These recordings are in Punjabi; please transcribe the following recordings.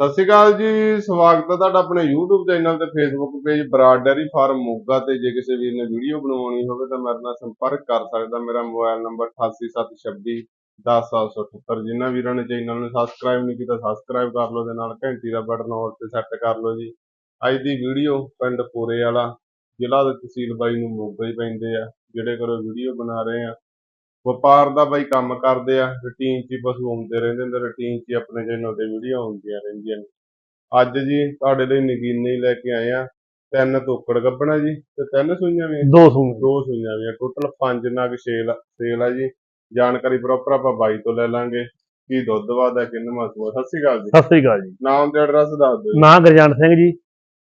ਸਤਿ ਸ਼੍ਰੀ ਅਕਾਲ ਜੀ, ਸਵਾਗਤ ਹੈ ਤੁਹਾਡਾ ਆਪਣੇ YouTube ਚੈਨਲ ਤੇ Facebook page Brar dairy farm Moga ਤੇ। ਜੇ ਕਿਸੇ ਵੀਰ ਨੇ ਵੀਡੀਓ ਬਣਵਾਉਣੀ ਹੋਵੇ ਤਾਂ ਮੇਰੇ ਨਾਲ ਸੰਪਰਕ ਕਰ ਸਕਦਾ। ਮੇਰਾ ਮੋਬਾਈਲ ਨੰਬਰ 8876 10778 ਜਿਨ੍ਹਾਂ ਵੀਰਾਂ ਨੇ ਚੈਨਲ ਨੂੰ ਸਬਸਕ੍ਰਾਈਬ ਨਹੀਂ ਕੀਤਾ ਸਬਸਕ੍ਰਾਈਬ ਕਰ ਲਓ। ਦੇ ਨਾਲ ਘੰਟੀ ਦਾ ਬਟਨ ਹੋਰ ਤੇ ਸੈੱਟ ਕਰ ਲਓ ਜੀ। ਅੱਜ ਦੀ ਵੀਡੀਓ ਪਿੰਡ ਪੋਰੇ ਵਾਲਾ ਜ਼ਿਲ੍ਹਾ ਦੇ ਤਹਿਸੀਲ ਬਾਈ ਨੂੰ ਮੋਗਾ ਹੀ ਪੈਂਦੇ ਆ। ਜਿਹੜੇ ਕਰੋ ਵੀਡੀਓ ਬਣਾ ਰਹੇ ਆ ਵਪਾਰ ਦਾ ਬਾਈ ਕੰਮ ਕਰਦੇ ਆ ਰੂਟੀਨ 'ਚ ਹੀ ਪਸ਼ੂ ਆਉਂਦੇ ਰਹਿੰਦੇ ਨੇ ਰੂਟੀਨ 'ਚ ਹੀ ਆਪਣੇ ਚੈਨਲ ਤੇ ਵੀਡੀਓ ਆਉਂਦੀਆਂ ਰਹਿੰਦੀਆਂ ਨੇ। ਅੱਜ ਜੀ ਤੁਹਾਡੇ ਲਈ ਨਗੀਨੇ ਲੈ ਕੇ ਆਏ ਆ ਤਿੰਨ ਤੋਕੜ ਗੱਬਣਾ ਜੀ ਤੇ ਤਿੰਨ ਸੂਈਆਂ ਵੀ ਦੋ ਸੂਏ ਦੋ ਸੂਈਆਂ ਵੀ ਟੋਟਲ ਪੰਜ ਨਗ ਸੇਲ ਸੇਲ ਆ ਜੀ। ਜਾਣਕਾਰੀ ਪ੍ਰੋਪਰ ਆਪਾਂ ਬਾਈ ਤੋਂ ਲੈ ਲਾਂਗੇ ਕੀ ਦੁੱਧ ਵਾਦਾ ਕਿੰਨਾ ਮਾਸੂਆ ਸਤਿ ਸ਼੍ਰੀ ਅਕਾਲ ਜੀ। ਸਤਿ ਸ੍ਰੀ ਅਕਾਲ ਜੀ। ਨਾਮ ਤੇ ਐਡਰੈਸ ਦੱਸ ਦਿਓ ਜੀ। ਨਾਂ ਗੁਰਜੰਟ ਸਿੰਘ ਜੀ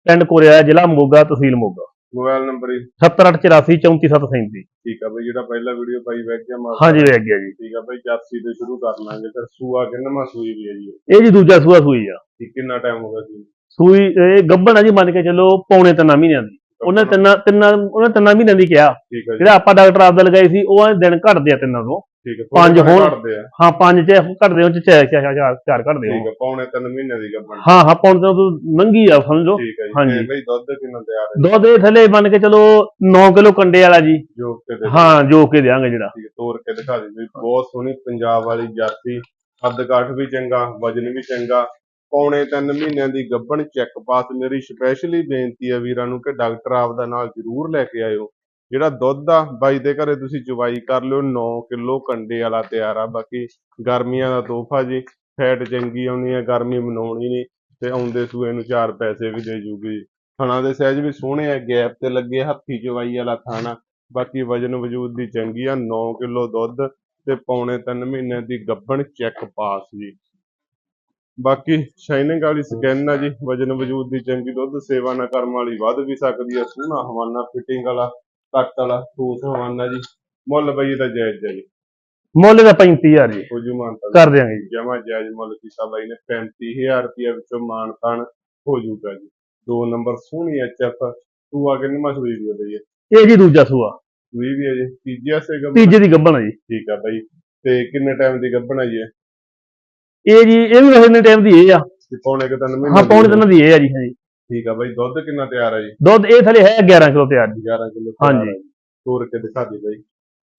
ਪਿੰਡ ਕੋਰਿਆ ਜ਼ਿਲ੍ਹਾ ਮੋਗਾ ਤਹਿਸੀਲ ਮੋਗਾ। ਮੋਬਾਈਲ ਨੰਬਰ ਜੀ। 7884 ਠੀਕ ਆ ਬਈ ਜਿਹੜਾ ਪਹਿਲਾ ਵੀਡੀਓ ਪਾਈ ਬੈਠ ਗਿਆ ਮਾਸੂਆ ਹਾਂਜੀ ਰਹਿ ਗਿਆ ਜੀ। ਠੀਕ ਆ ਬਈ ਜਰਸੀ ਤੋਂ ਸ਼ੁਰੂ ਕਰ ਲਾਂਗੇ। ਫਿਰ ਸੂਆ ਕਿੰਨਾ ਮਾਸੂਈ ਵੀ ਹੈ ਜੀ। ਇਹ ਜੀ ਦੂਜਾ ਸੂਆ ਸੂਈ ਆ। ਠੀਕ ਕਿੰਨਾ ਟਾਈਮ ਹੋ ਗਿਆ ਜੀ ਸੂਈ ਇਹ ਗੱਭਣ ਆ ਜੀ ਮੰਨ ਕੇ ਚੱਲੋ ਪੌਣੇ ਤਿੰਨਾਂ ਮਹੀਨਿਆਂ ਦੀ। ਉਹਨੇ ਤਿੰਨਾਂ ਤਿੰਨਾਂ ਉਹਨੇ ਤਿੰਨਾਂ ਮਹੀਨਿਆਂ ਦੀ ਕਿਹਾ। ਜਿਹੜਾ ਆਪਾਂ ਡਾਕਟਰ ਆਪਦਾ ਲਗਾਈ ਸੀ ਉਹ ਦਿਨ ਘਟਦੇ ਆ ਤਿੰਨਾਂ ਤੋਂ। ਠੀਕ ਹੈ ਪੰਜ। ਘੱਟਦੇ ਆ। ਹਾਂ ਪੰਜ ਚ ਘਟਦੇ ਉਹ ਚ ਚਾਰ ਚਾਰ ਚਾਰ ਘਟਦੇ ਠੀਕ ਹੋ ਹੈ ਪੌਣੇ ਤਿੰਨ ਮਹੀਨੇ ਦੀ ਗੱਭਣ ਹਾਂ ਹਾਂ ਪੌਣੇ ਤੋਂ ਲੰਘੀ ਆ ਸਮਝੋ। ਠੀਕ ਹੈ ਜੀ। ਹਾਂਜੀ। ਤੇ ਬਈ ਦੁੱਧ ਕਿੰਨਾ ਤਿਆਰ ਹੈ? ਦੁੱਧ ਇਹ ਥੱਲੇ ਮੰਨ ਕੇ ਚਲੋ 9 ਕਿਲੋ ਕੰਡੇ ਵਾਲਾ ਜੀ। ਜੋ ਕਿ ਦੇ ਹਾਂ ਜੋ ਕੇ ਦਿਆਂਗੇ ਜਿਹੜਾ। ਠੀਕ ਹੈ, ਤੋੜ ਕੇ ਦਿਖਾ ਦੇ ਜੀ। ਬਹੁਤ ਸੋਹਣੀ ਪੰਜਾਬ ਵਾਲੀ ਜਾਤੀ ਕੱਦ ਕਾਠ ਵੀ ਚੰਗਾ ਵਜਨ ਵੀ ਚੰਗਾ। ਪੌਣੇ ਤਿੰਨ ਮਹੀਨਿਆਂ ਦੀ ਗੱਭਣ ਚੈੱਕ ਪਾਸ ਮੇਰੀ ਸਪੈਸ਼ਲੀ ਬੇਨਤੀ ਹੈ ਵੀਰਾਂ ਨੂੰ ਕਿ ਡਾਕਟਰ ਆਪਦਾ ਨਾਲ ਜ਼ਰੂਰ ਲੈ ਕੇ ਆਇਓ। ਜਿਹੜਾ ਦੁੱਧ ਆ, ਬਾਈ ਦੇ ਘਰੇ ਤੁਸੀਂ ਚੁਵਾਈ ਕਰ ਲਿਓ 9 ਕਿਲੋ ਕੰਡੇ ਵਾਲਾ ਤਿਆਰ ਆ, ਬਾਕੀ ਗਰਮੀਆਂ ਦਾ ਤੋਹਫਾ ਜੀ, ਫੈਟ ਚੰਗੀ ਆਉਣੀ ਹੈ ਗਰਮੀ ਮਨਾਉਣੀ ਨਹੀਂ, ਤੇ ਆਉਂਦੇ ਸੂਏ ਨੂੰ ਚਾਰ ਪੈਸੇ ਵੀ ਦੇ ਜੂਗੀ ਥਣਾ ਦੇ ਸਾਈਜ਼ ਵੀ ਸੋਹਣੇ ਆ, ਗੈਪ ਤੇ ਲੱਗੇ ਹੱਥੀ ਚਵਾਈ ਵਾਲਾ ਖਾਣਾ, ਬਾਕੀ ਵਜਨ ਵਜੂਦ ਦੀ ਚੰਗੀ ਆ 9 ਕਿਲੋ ਦੁੱਧ ਤੇ ਪੌਣੇ 3 ਮਹੀਨਿਆਂ ਦੀ ਗੱਭਣ ਚੈੱਕ ਪਾਸ ਜੀ। ਬਾਕੀ ਸ਼ਾਈਨਿੰਗ ਵਾਲੀ ਸਕੈਨ ਆ ਜੀ, ਵਜਨ ਵਜੂਦ ਦੀ ਚੰਗੀ, ਦੁੱਧ ਸੇਵਾ ਨਾ ਕਰਮ ਵਾਲੀ ਵੱਧ ਵੀ ਸਕਦੀ ਆ, ਸੋਹਣਾ ਹਵਾਨਾ ਫਿਟਿੰਗ ਵਾਲਾ ਕੱਟ ਵਾਲਾ ਠੋਸ ਹਵਾਨਾ ਜੀ। ਮੁੱਲ ਬਈ ਇਹਦਾ ਜਾਇਜ਼ ਹੈ ਜੀ। ਮੁੱਲ ਦਾ 35000 ਜੀ। ਕੁਝ ਮਾਨਤਾ ਕਰ ਦਿਆਂਗੇ ਜੀ। ਜਮਾ ਜਾਇਜ਼ ਮੁੱਲ ਕੀਤਾ ਬਾਈ ਨੇ 35000 ਰੁਪਏ ਵਿੱਚੋਂ ਮਾਨਤਾਨ ਹੋ ਜਾਊਗਾ ਜੀ। ਦੋ ਨੰਬਰ ਸੋਹਣੀ ਐਚ ਐਫ ਤੂੰ ਆ ਕੇ ਨਿਮਾ ਸੂਈ ਦੀ ਬਈ ਇਹ। ਜੀ ਦੂਜਾ ਸੂਆ। ਸੂਈ ਵੀ ਹੈ ਜੀ। ਤੀਜੇ ਆਸੇ ਗੱਭਣ। ਤੀਜੇ ਦੀ ਗੱਭਣ ਆ ਜੀ। ਠੀਕ ਆ ਬਾਈ। ਤੇ ਕਿੰਨੇ ਟਾਈਮ ਦੀ ਗੱਭਣ ਆਈ ਹੈ ਇਹ? ਜੀ ਇਹ ਵੀ ਵੈਸੇ ਟਾਈਮ ਦੀ ਇਹ ਆ। ਤੇ ਪੌਣੇ ਕਿ ਤਿੰਨ ਮਹੀਨੇ ਹਾਂ ਪੌਣੇ ਹੈ। ਤਿੰਨ ਦੀ ਇਹ ਆ ਜੀ ਹਾਂਜੀ ਠੀਕ ਆ ਬਾਈ ਦੁੱਧ ਕਿੰਨਾ ਤਿਆਰ ਹੈ ਜੀ? ਦੁੱਧ ਇਹ ਥਲੇ ਹੈ 11 ਕਿਲੋ ਤਿਆਰ ਜੀ। 11 ਕਿਲੋ ਹਾਂਜੀ। ਤੋੜ ਕੇ ਦਿਖਾ ਦੇ ਬਾਈ।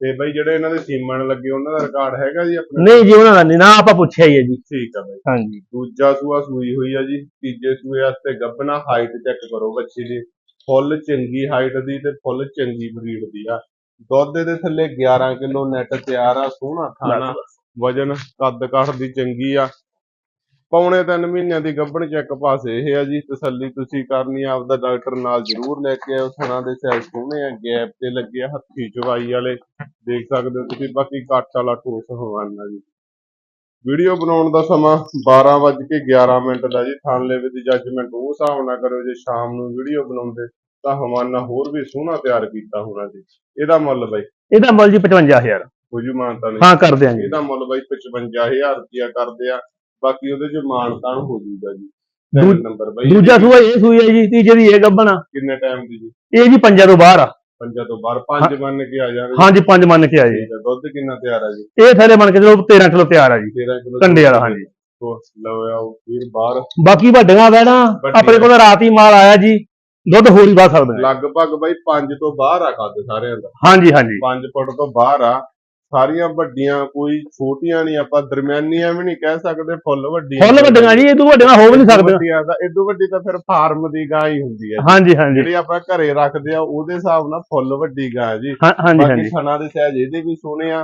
ਤੇ ਬਾਈ ਜਿਹੜੇ ਇਹਨਾਂ ਦੇ ਸੀਮਨ ਲੱਗੇ ਉਹਨਾਂ ਦਾ ਰਿਕਾਰਡ ਹੈਗਾ ਜੀ ਆਪਣੇ? ਨਹੀਂ ਜੀ ਉਹਨਾਂ ਦਾ ਨਹੀਂ ਨਾ ਆਪਾਂ ਪੁੱਛਿਆ ਹੀ ਹੈ ਜੀ। ਠੀਕ ਆ ਬਾਈ। ਹਾਂਜੀ। ਦੂਜਾ ਸੂਆ ਸੂਈ ਹੋਈ ਆ ਜੀ ਤੀਜੇ ਸੂਏ ਵਾਸਤੇ ਗੱਭਣਾ ਹਾਈਟ ਚੈੱਕ ਕਰੋ ਬੱਚੀ ਦੀ। ਫੁੱਲ ਚੰਗੀ ਹਾਈਟ ਦੀ ਤੇ ਫੁੱਲ ਚੰਗੀ ਬਰੀਡ ਦੀ ਆ। ਦੁੱਧ ਦੇ ਥੱਲੇ 11 ਕਿਲੋ ਨੈਟ ਤਿਆਰ ਆ ਸੋਹਣਾ ਖਾਣਾ ਵਜਨ ਕੱਦ ਕਾਠ ਦੀ ਚੰਗੀ ਆ। ਪੌਣੇ 3 ਮਹੀਨਿਆਂ ਦੀ ਗੱਭਣ ਚੈੱਕ ਪਾਸ ਇਹ ਆ ਜੀ ਤਸੱਲੀ ਤੁਸੀਂ ਕਰਨੀ ਆਪਦਾ ਡਾਕਟਰ ਨਾਲ ਜ਼ਰੂਰ ਲੈ ਕੇ ਆਓ ਥਣਾ ਦੇ ਸੈਲ ਸੋਹਣੇ ਆ ਗੈਪ ਤੇ ਲੱਗੇ ਹੱਥੀ ਚਵਾਈ ਵਾਲੇ ਦੇਖ ਸਕਦੇ ਹੋ ਤੁਸੀਂ ਬਾਕੀ ਕੱਟ ਵਾਲਾ ਠੋਸ ਹਵਾਨਾ ਜੀ। ਵੀਡੀਓ ਬਣਾਉਣ ਦਾ ਸਮਾਂ 12:11 ਮਿੰਟ ਦਾ ਜੀ ਥਾਨਲੇਵੇ ਦੀ ਜੱਜਮੈਂਟ ਉਹ ਹਿਸਾਬ ਨਾਲ ਕਰੋ ਜੇ ਸ਼ਾਮ ਨੂੰ ਵੀਡੀਓ ਬਣਾਉਂਦੇ ਤਾਂ ਹਵਾਨਾ ਹੋਰ ਵੀ ਸੋਹਣਾ ਤਿਆਰ ਕੀਤਾ ਹੋਣਾ ਜੀ। ਇਹਦਾ ਮੁੱਲ ਬਾਈ? ਇਹਦਾ ਮੁੱਲ ਜੀ 55000 ਕੁਝ ਮਾਨਤਾ ਨਹੀਂ ਹਾਂ ਕਰ ਦਿਆਂਗੇ। ਇਹਦਾ ਮੁੱਲ ਬਾਈ 55000 ਰੁਪਇਆ ਕਰਦੇ ਆ। ਬਾਕੀ ਉਹਦੇ ਚ ਮਾਨਤਾਨ ਹੋ ਜੂਗਾ ਜੀ। ਤਿੰਨ ਦੂ- ਨੰਬਰ ਬਾਈ। ਦੂਜਾ ਸੂਆ ਇਹ ਸੂਈ ਹੈ ਜੀ ਤੀਜੇ ਦੀ ਇਹ ਗੱਭਣ ਆ। ਕਿੰਨੇ ਟਾਈਮ ਦੀ ਜੀ? ਇਹ ਜੀ ਪੰਜਾਂ ਤੋਂ ਬਾਹਰ ਆ। ਪੰਜਾਂ ਤੋਂ ਬਾਹਰ ਪੰਜ ਮੰਨ ਕੇ ਆ ਜਾਵੇ ਹਾਂਜੀ ਪੰਜ ਮੰਨ ਕੇ ਆਏ ਠੀਕ ਦੁੱਧ ਕਿੰਨਾ ਤਿਆਰ ਆ ਜੀ? ਇਹ ਥਲੇ ਮੰਨ ਕੇ ਚਲੋ 13 ਕਿਲੋ ਤਿਆਰ ਆ ਜੀ। 13 ਕਿਲੋ ਕੰਡੇ ਵਾਲਾ ਹਾਂਜੀ। ਲਓ ਆਓ ਵੀਰ ਬਾਹਰ। ਬਾਕੀ ਵੱਡੀਆਂ ਵੈਣਾ ਵੱਡੀਆਂ। ਆਪਣੇ ਕੋਲ ਰਾਤ ਹੀ ਮਾਲ ਆਇਆ ਜੀ। ਦੁੱਧ ਹੋਰ ਹੀ ਵੱਧ ਸਕਦੇ। ਲਗਭਗ ਬਾਈ 5 ਤੋਂ ਬਾਹਰ ਆ ਕੱਦ ਸਾਰਿਆਂ ਦਾ। ਹਾਂਜੀ ਹਾਂਜੀ। 5 ਫੁੱਟ ਤੋਂ ਬਾਹਰ ਆ। ਸਾਰੀਆਂ ਵੱਡੀਆਂ ਕੋਈ ਛੋਟੀਆਂ ਨਹੀਂ ਆਪਾਂ ਦਰਮਿਆਨੀਆਂ ਵੀ ਨਹੀਂ ਕਹਿ ਸਕਦੇ ਫੁੱਲ ਵੱਡੀਆਂ ਫੁੱਲ ਵੱਡੀਆਂ ਜੀ ਇਹ ਤੋਂ ਵੱਡੀਆਂ ਹੋ ਵੀ ਨਹੀਂ ਸਕਦੇ। ਵੱਡੀਆਂ ਦਾ ਇਦੋਂ ਵੱਡੀ ਤਾਂ ਫਿਰ ਫਾਰਮ ਦੀ ਗਾਂ ਹੀ ਹੁੰਦੀ ਹੈ ਹਾਂਜੀ ਹਾਂਜੀ। ਜਿਹੜੀ ਆਪਾਂ ਘਰੇ ਰੱਖਦੇ ਆ ਉਹਦੇ ਹਿਸਾਬ ਨਾਲ ਫੁੱਲ ਵੱਡੀ ਗਾਂ ਜੀ। ਬਾਕੀ ਥਣਾ ਦੇ ਸਹਿਜ ਇਹਦੇ ਵੀ ਸੋਹਣੇ ਆ।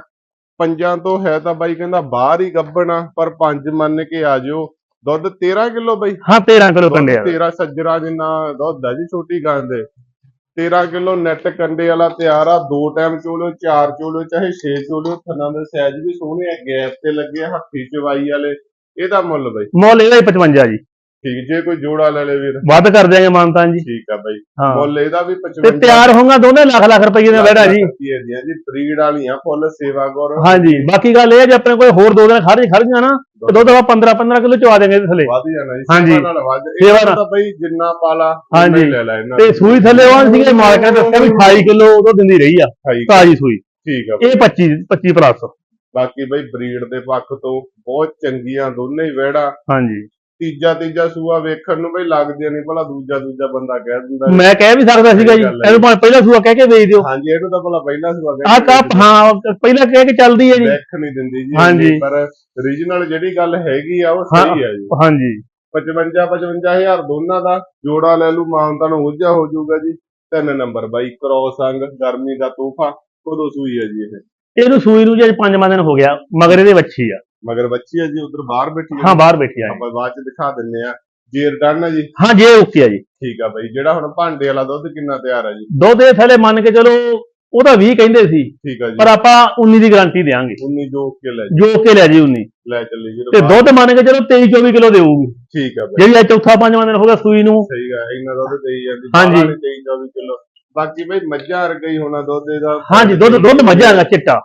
ਪੰਜਾਂ ਤੋਂ ਹੈ ਤਾਂ ਬਾਈ ਕਹਿੰਦਾ ਬਾਹਰ ਹੀ ਗੱਭਣਾ ਪਰ ਪੰਜ ਮੰਨ ਕੇ ਆ ਜਿਓ। ਦੁੱਧ 13 ਕਿਲੋ ਬਾਈ? ਹਾਂ 13 ਕਿਲੋ ਕੰਡੇ ਵਾਲਾ 13 ਸੱਜਰਾ ਜਿੰਨਾ ਦੁੱਧ ਆ ਜੀ ਛੋਟੀ ਗਾਂ ਦੇ। 13 ਕਿਲੋ ਨੈਟ ਕੰਡੇ ਵਾਲਾ ਤਿਆਰ ਆ ਦੋ ਟਾਈਮ ਚੋਲੋ ਚਾਰ ਚੋਲੋ ਚਾਹੇ 6 ਚੋਲੋ ਥਣਾ ਦੇ ਸਾਈਜ਼ ਵੀ ਸੋਹਣੇ ਆ ਗੈਪ ਤੇ ਲੱਗੇ ਆ, ਹੱਥੀ ਚਵਾਈ ਵਾਲੇ ਇਹਦਾ ਮੁੱਲ ਬਾਈ। ਮੁੱਲ ਇਹਦਾ ਹੀ 55 ਜੀ। ਠੀਕ ਜੇ ਕੋਈ ਜੋੜਾ ਲੈ ਲੇ ਵੀਰ। ਵੱਧ ਕਰ ਦਿਆਂਗੇ ਮਾਨਤਾਨ ਜੀ। ਠੀਕ ਆ ਬਾਈ। ਮੁੱਲ ਇਹਦਾ ਵੀ ਤੇ 55 ਤਿਆਰ ਹੋਊਗਾ ਦੋਨੇ ਲੱਖ ਲੱਖ ਰੁਪਏ ਦਾ ਬੈਠਾ ਜੀ। ਜੀ ਬਰੀਡ ਵਾਲੀਆਂ ਫੁੱਲ ਸੇਵਾ ਕਰੋ ਹਾਂਜੀ ਬਾਕੀ ਗੱਲ ਇਹ ਜੇ ਆਪਣੇ ਕੋਲ ਹੋਰ ਦੋ ਦਿਨ ਖੜ ਖੜ ਗਿਆ ਨਾ ਤੇ ਦੁੱਧ ਆਪਾਂ 15 15 ਕਿਲੋ ਚਵਾ ਦੇਂਗੇ ਇਹਦੇ ਥੱਲੇ ਵਧ ਜਾਣਾ ਜੀ ਹਾਂਜੀ। ਸੇਵਾ ਨਾਲ ਵੱਧ ਸੇਵਾ ਇਹਨਾਂ ਨਾਲ। ਤਾਂ ਬਈ ਜਿੰਨਾ ਪਾਲਾ ਹਾਂਜੀ। ਲੈ ਲੈ ਇਹਨਾਂ ਤੇ। ਸੂਈ ਥੱਲੇ ਉਹ ਸੀਗੇ ਮਾਲਕਾਂ ਨੇ ਦੱਸਿਆ ਵੀ 28 ਕਿਲੋ ਉਦੋਂ ਦਿੰਦੀ ਰਹੀ ਆ ਤਾਜੀ ਸੂਈ ਠੀਕ ਆ ਬਈ। ਇਹ 25 25 ਪਲੱਸ ਬਾਕੀ ਬਈ ਬਰੀਡ ਦੇ ਪੱਖ ਤੋਂ ਬਹੁਤ ਚੰਗੀਆਂ ਦੋਨੇ ਹੀ ਵਹਿੜਾ ਹਾਂਜੀ ਤੀਜਾ ਤੀਜਾ ਸੂਆ ਵੇਖਣ ਨੂੰ ਬਈ ਲੱਗਦੀਆਂ ਨਹੀਂ ਭਲਾ ਦੂਜਾ ਦੂਜਾ ਬੰਦਾ ਕਹਿ ਦਿੰਦਾ। ਮੈਂ ਕਹਿ ਵੀ ਸਕਦਾ ਸੀਗਾ ਜੀ ਗੱਲ ਹੈ। ਇਹਨੂੰ ਭਾਵੇਂ ਪਹਿਲਾ ਸੂਆ ਕਹਿ ਕੇ ਵੇਚ ਦਿਓ ਹਾਂਜੀ ਇਹਨੂੰ ਤਾਂ ਭਲਾ ਪਹਿਲਾਂ ਸੂਆ ਆਹ ਕਹਿ ਕੱਪ ਹਾਂ ਪਹਿਲਾਂ ਕਹਿ ਕੇ ਚੱਲਦੀ ਹੈ ਜੀ ਦੇਖ ਨਹੀਂ ਦਿੰਦੀ ਜੀ ਹਾਂਜੀ। ਇੰਨੀ, ਪਰ ਰੀਜਨਲ ਜਿਹੜੀ ਗੱਲ ਹੈਗੀ ਆ ਉਹ ਹਾਂ। ਸਹੀ ਆ ਜੀ ਹਾਂਜੀ 55 55000 ਦੋਨਾਂ ਦਾ ਜੋੜਾ ਲੈ ਲੂ ਮਾਨਤਾ ਨੂੰ ਉੱਜਾ ਹੋ ਜਾਊਗਾ ਜੀ ਤਿੰਨ ਨੰਬਰ ਬਾਈ ਕ੍ਰੋਸ ਅੰਗ ਗਰਮੀ ਦਾ ਤੋਹਫਾ ਕਦੋਂ ਸੂਈ ਹੈ ਜੀ ਇਹ ਇਹਨੂੰ ਸੂਈ ਨੂੰ ਜੀ ਅੱਜ ਪੰਜਵਾਂ ਦਿਨ ਹੋ ਗਿਆ ਮਗਰ ਇਹਦੇ ਵੱਛੀ ਆ ਮਗਰ ਬੱਚੀ ਹੈ ਜੀ ਉਧਰ ਬਾਹਰ ਬੈਠੀ ਹੈ। ਹਾਂ ਬਾਹਰ ਬੈਠੀ ਆ ਆਪਾਂ ਬਾਅਦ ਚ ਦਿਖਾ ਦਿੰਨੇ ਆ ਜੇਰ ਡਨ ਹੈ ਜੀ। ਹਾਂ ਜੇ ਓਕੇ ਆ ਜੀ। ਠੀਕ ਆ ਬਾਈ ਜਿਹੜਾ ਹੁਣ ਭਾਂਡੇ ਵਾਲਾ ਦੁੱਧ ਕਿੰਨਾ ਤਿਆਰ ਹੈ ਜੀ? ਦੁੱਧ ਇਹ ਥੱਲੇ ਮੰਨ ਕੇ ਚਲੋ ਉਹਦਾ 20 ਕਹਿੰਦੇ ਸੀ। ਠੀਕ ਆ ਜੀ। ਪਰ ਆਪਾਂ 19 ਦੀ ਗਾਰੰਟੀ ਦੇਵਾਂਗੇ 19 ਜੋ ਕੇ ਲੈ ਜੋ। ਕੇ ਲੈ ਜੀ 19 ਲੈ ਚੱਲੀ ਜੀ ਤੇ। ਦੁੱਧ ਮੰਨ ਕੇ ਚਲੋ 23 24 ਕਿਲੋ ਦੇਊਗੀ। ਠੀਕ ਆ ਬਾਈ। ਜਿਹੜੀ ਅੱਜ ਚੌਥਾ ਪੰਜਵਾਂ ਦਿਨ ਹੋ ਗਿਆ ਸੂਈ ਨੂੰ। ਸਹੀ ਆ ਇੰਨਾ ਦੁੱਧ ਦੇਈ ਜਾਂਦੀ। ਹਾਂਜੀ। 23 24 ਕਿਲੋ। ਬਾਕੀ ਬਈ ਮੱਝਾਂ ਵਰਗਾ ਹੀ ਹੋਣਾ ਦੁੱਧ ਇਹਦਾ। ਹਾਂਜੀ ਦੁੱਧ ਦੁੱਧ ਮੱਝਾਂ ਦਾ ਚਿੱਟਾ।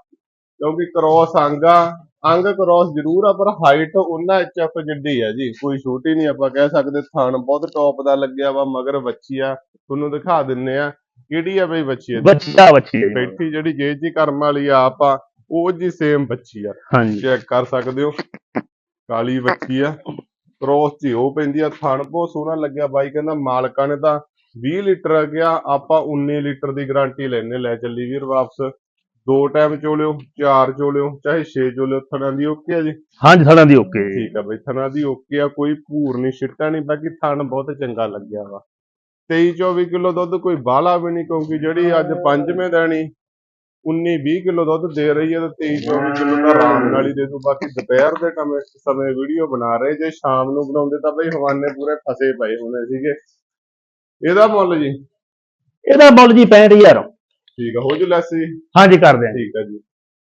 ਕਿਉਂਕਿ ਕ੍ਰੋਸ ਅੰਗ ਆ। ਅੰਗ ਕ੍ਰੋਸ ਜ਼ਰੂਰ ਆ ਪਰ ਹਾਈਟ ਉਹਨਾਂ ਐਚਐਫ ਜਿੱਡੀ ਆ ਜੀ ਕੋਈ ਛੋਟੀ ਨਹੀਂ ਆਪਾਂ ਕਹਿ ਸਕਦੇ ਥਣ ਬਹੁਤ ਟੌਪ ਦਾ ਲੱਗਿਆ ਵਾ ਮਗਰ ਬੱਚੀ ਆ ਤੁਹਾਨੂੰ ਦਿਖਾ ਦਿੰਨੇ ਆ ਕਿਹੜੀ ਆ ਬਈ ਬੱਚੀ ਇਹਦੀ? ਬੱਚਾ ਬੱਚੀ ਜੀ। ਬੈਠੀ ਜਿਹੜੀ ਜੇ ਜੀ ਕਰਮ ਵਾਲੀ ਆ ਆਪਾਂ ਉਹ ਜੀ ਸੇਮ ਬੱਚੀ ਆ ਹਾਂਜੀ ਚੈੱਕ ਕਰ ਸਕਦੇ ਹੋ ਕਾਲੀ ਬੱਚੀ ਆ ਕ੍ਰੋਸ ਜੀ ਉਹ ਪੈਂਦੀ ਆ ਥਣ ਬਹੁਤ ਸੋਹਣਾ ਲੱਗਿਆ ਬਾਈ ਕਹਿੰਦਾ ਮਾਲਕਾਂ ਨੇ ਤਾਂ 20 ਲੀਟਰ ਗਿਆ ਆਪਾਂ 19 ਲੀਟਰ ਦੀ ਗਾਰੰਟੀ ਲੈਣੇ ਲੈ ਚੱਲੀ ਵੀਰ ਵਾਪਸ ਦੋ ਟਾਈਮ ਚੋਲਿਓ ਚਾਰ ਚੋਲਿਓ ਚਾਹੇ 6 ਚੋਲਿਓ ਥਣਾਂ ਦੀ ਓਕੇ ਆ ਜੀ? ਹਾਂਜੀ ਸਾਡਾ ਦੀ ਓਕੇ। ਠੀਕ ਆ ਬਈ ਥਣਾਂ ਦੀ ਓਕੇ ਆ ਕੋਈ ਭੂਰ ਨਹੀਂ ਛਿੱਟਾ ਨਹੀਂ ਬਾਕੀ ਥਣ ਬਹੁਤ ਚੰਗਾ ਲੱਗਿਆ ਵਾ। 23 24 ਕਿਲੋ ਦੁੱਧ ਕੋਈ ਬਾਹਲਾ ਵੀ ਨਹੀਂ ਕਿਉਂਕਿ ਜਿਹੜੀ ਅੱਜ ਪੰਜਵੇਂ ਦਿਨੀ 19 20 ਕਿਲੋ ਦੁੱਧ ਦੇ ਰਹੀ ਹੈ ਤੇ 23 24 ਕਿਲੋ ਤਾਂ ਆਰਾਮ ਨਾਲ ਹੀ ਦੇ ਦੂ ਬਾਕੀ ਦੁਪਹਿਰ ਦੇ ਟਮੇ- ਸਮੇਂ ਵੀਡੀਓ ਬਣਾ ਰਹੇ ਜੇ ਸ਼ਾਮ ਨੂੰ ਬਣਾਉਂਦੇ ਤਾਂ ਬਈ ਹਵਾਨੇ ਪੂਰੇ ਫਸੇ ਪਏ ਹੋਣੇ ਸੀਗੇ। ਇਹਦਾ ਮੁੱਲ ਜੀ? ਇਹਦਾ ਮੁੱਲ ਜੀ 65000 ਠੀਕ ਆ ਹੋ ਜੂ ਲੈਸ? ਜੀ ਹਾਂਜੀ ਕਰਦੇ ਆ। ਠੀਕ ਆ ਜੀ।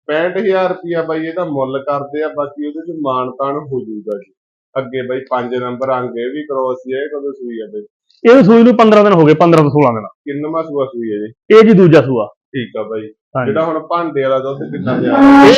65000 ਰੁਪਿਆ ਬਾਈ ਇਹਦਾ ਮੁੱਲ ਕਰਦੇ ਆ ਬਾਕੀ ਉਹਦੇ ਚ ਮਾਨ ਤਾਨ ਹੋ ਜਾਊਗਾ ਜੀ। ਅੱਗੇ ਬਾਈ 5 ਨੰਬਰ ਅੰਗ ਇਹ ਵੀ ਕ੍ਰੋਸ ਹੀ ਹੈ ਇਹ ਕਦੋਂ ਸੂਈ ਆ ਬਾਈ? ਇਹਨੂੰ ਸੂਈ ਨੂੰ 15 ਦਿਨ ਹੋ ਗਏ 15 ਤੋਂ 16 ਦਿਨ। ਕਿੰਨਵਾਂ ਸੂਆ ਸੂਈ ਹੈ ਜੀ? ਇਹ ਜੀ ਦੂਜਾ ਸੂਆ। ਠੀਕ ਆ ਬਾਈ। ਜਿਹੜਾ ਹੁਣ ਭਾਂਡੇ ਵਾਲਾ ਦੁੱਧ ਕਿੰਨਾ ਇਹ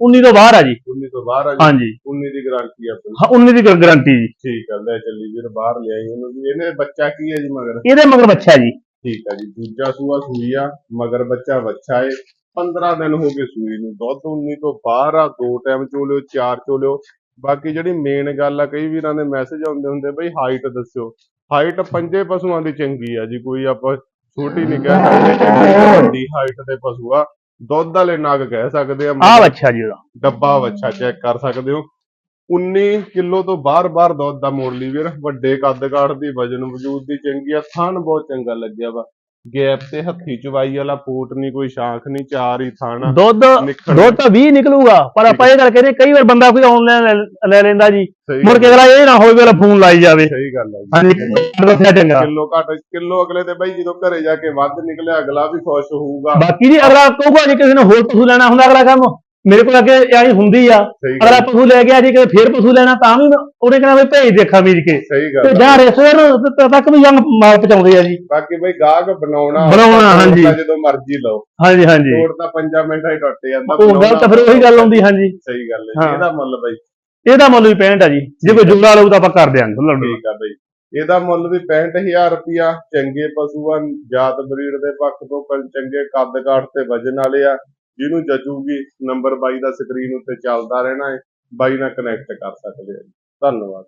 19 ਤੋਂ ਬਾਹਰ ਆ ਜੀ। 19 ਤੋਂ ਬਾਹਰ ਆ ਜੀ? ਹਾਂਜੀ। 19 ਦੀ ਗਾਰੰਟੀ ਆ ਆਪਣੀ। ਹਾਂ 19 ਦੀ ਗਾਰੰਟੀ ਜੀ। ਠੀਕ ਆ ਲੈ ਚੱਲੀ ਵੀਰ ਬਾਹਰ ਲਿਆਈ ਉਹਨੂੰ ਵੀ। ਇਹਨੇ ਬੱਚਾ ਕੀ ਹੈ ਜੀ ਮਗਰ? ਇਹਦੇ ਮਗਰ ਬੱਚਾ ਜੀ। ਠੀਕ ਆ ਜੀ ਦੂਜਾ ਸੂਆ ਸੂਈ ਆ ਮਗਰ ਬੱਚਾ ਬੱਚਾ ਏ 15 ਦਿਨ ਹੋ ਗਏ ਸੂਈ ਨੂੰ ਦੁੱਧ 19 ਤੋਂ ਬਾਹਰ ਆ ਦੋ ਟਾਈਮ ਚੋਲਿਓ ਚਾਰ ਚੋਲਿਓ। ਬਾਕੀ ਜਿਹੜੀ ਮੇਨ ਗੱਲ ਆ ਕਈ ਵੀਰਾਂ ਦੇ ਮੈਸੇਜ ਆਉਂਦੇ ਹੁੰਦੇ ਬਈ ਹਾਈਟ ਦੱਸਿਓ। ਹਾਈਟ ਪੰਜੇ ਪਸ਼ੂਆਂ ਦੀ ਚੰਗੀ ਆ ਜੀ ਕੋਈ ਆਪਾਂ ਛੋਟੀ ਨਹੀਂ ਕਹਿ ਸਕਦੇ ਵੱਡੀ ਹਾਈਟ ਦੇ ਪਸ਼ੂ ਆ। ਦੁੱਧ ਵਾਲੇ ਨਗ ਕਹਿ ਸਕਦੇ ਆ ਆਹ ਬੱਚਾ ਜੀ ਉਹਦਾ। ਡੱਬਾ ਵੱਛਾ ਚੈੱਕ ਕਰ ਸਕਦੇ ਹੋ। 19 ਕਿਲੋ ਤੋਂ ਬਾਹਰ-ਬਾਹਰ ਦੁੱਧ ਦਾ ਮੋੜ ਲਈ ਵੀਰ। ਵੱਡੇ ਕੱਦ ਕਾਠ ਦੀ ਵਜਨ ਵਜੂਦ ਦੀ ਚੰਗੀ ਆ ਥਣ ਬਹੁਤ ਚੰਗਾ ਲੱਗਿਆ ਵਾ। ਗੈਪ ਤੇ ਹੱਥੀ ਚਵਾਈ ਵਾਲਾ ਫੂਟ ਨਹੀਂ ਕੋਈ ਸ਼ਾਂਖ ਨਹੀਂ ਚਾਰ ਹੀ ਥਣ। ਦੁੱਧ ਦੁੱਧ ਤਾਂ 20 ਨਿਕਲੂਗਾ ਪਰ ਆਪਾਂ ਇਹ ਗੱਲ ਕਹਿੰਦੇ ਕਈ ਵਾਰ ਬੰਦਾ ਕੋਈ ਆਨਲਾਈਨ ਲੈ ਲੈਂਦਾ ਜੀ। ਮੁੜ ਕੇ ਗੱਲ- ਅਗਲਾ ਇਹ ਨਾ ਹੋਵੇ ਵੇਲਾ ਫੋਨ ਲਾਈ ਜਾਵੇ। ਸਹੀ ਗੱਲ ਹੈ ਹਾਂਜੀ ਚੰਗਾ। ਕਿਲੋ ਘੱਟ ਕਿਲੋ ਅਗਲੇ ਤੇ ਬਈ ਜਦੋਂ ਘਰੇ ਜਾ ਕੇ ਵੱਧ ਨਿਕਲਿਆ ਅਗਲਾ ਵੀ ਖੁਸ਼ ਹੋਊਗਾ। ਬਾਕੀ ਜੀ ਅਗਲਾ ਕਹੂਗਾ ਜੀ ਕਿਸੇ ਨੇ ਹੋਰ ਪਸ਼ੂ ਲੈਣਾ ਹੁੰਦਾ ਅਗਲਾ ਕੰਮ। ਮੇਰੇ ਕੋਲ ਅੱਗੇ ਆਈ ਹੁੰਦੀ ਆ। ਸਹੀ ਅਗਲਾ ਗੱਲ। ਪਸ਼ੂ ਲੈ ਗਿਆ ਜੀ ਕਿ ਫੇਰ ਪਸ਼ੂ ਲੈਣਾ ਤਾਂ ਵੀ ਉਹਨੇ ਕਹਿਣਾ ਵੀ ਭੇਜ ਦੇਖਾ ਮੀਜ ਕੇ। ਸਹੀ ਤੇ ਗੱਲ ਆ। ਜਾਂ ਰੇਸਰ ਤੱਕ ਵੀ ਜੰਗ ਮਾਰ ਪਹੁੰਚਾਉਂਦੇ ਆ ਜੀ। ਬਾਕੀ ਬਈ ਗਾਹਕ ਬਣਾਉਣਾ ਬਣਾਉਣਾ, ਹਾਂਜੀ। ਜਦੋਂ ਮਰਜ਼ੀ ਲਓ। ਹਾਂਜੀ ਹਾਂਜੀ। ਤੋੜ ਤਾਂ 5 ਮਿੰਟਾਂ ਹੀ ਟੁੱਟ ਜਾਂਦਾ ਉਹ ਗੱਲ ਤਾਂ ਫਿਰ ਉਹੀ ਗੱਲ ਆਉਂਦੀ ਹਾਂਜੀ। ਸਹੀ ਗੱਲ ਹੈ। ਹਾਂ। ਇਹਦਾ ਮੁੱਲ ਬਈ। ਇਹਦਾ ਮੁੱਲ ਵੀ 65 ਆ ਜੀ। ਜੇ ਕੋਈ ਜੁੜਾ ਲਊ ਤਾਂ ਆਪਾਂ ਕਰ ਦਿਆਂਗੇ ਲੜੂ ਠੀਕ ਆ ਬਈ। ਇਹਦਾ ਮੁੱਲ ਵੀ 65000 ਰੁਪਿਆ ਚੰਗੇ ਪਸ਼ੂਆਂ ਜਾਤ ਬਰੀਡ ਦੇ ਪੱਖ ਤੋਂ ਪਰ ਚੰਗੇ ਕੱਦ ਕਾਠ ਤੇ ਵਜਨ ਵਾਲੇ ਆ। ਜਿਹਨੂੰ ਜਚੂਗੀ ਨੰਬਰ ਬਾਈ ਦਾ ਸਕਰੀਨ ਉੱਤੇ ਚੱਲਦਾ ਰਹਿਣਾ ਹੈ, ਬਾਈ ਨਾਲ ਕਨੈਕਟ ਕਰ ਸਕਦੇ ਆ ਜੀ। ਧੰਨਵਾਦ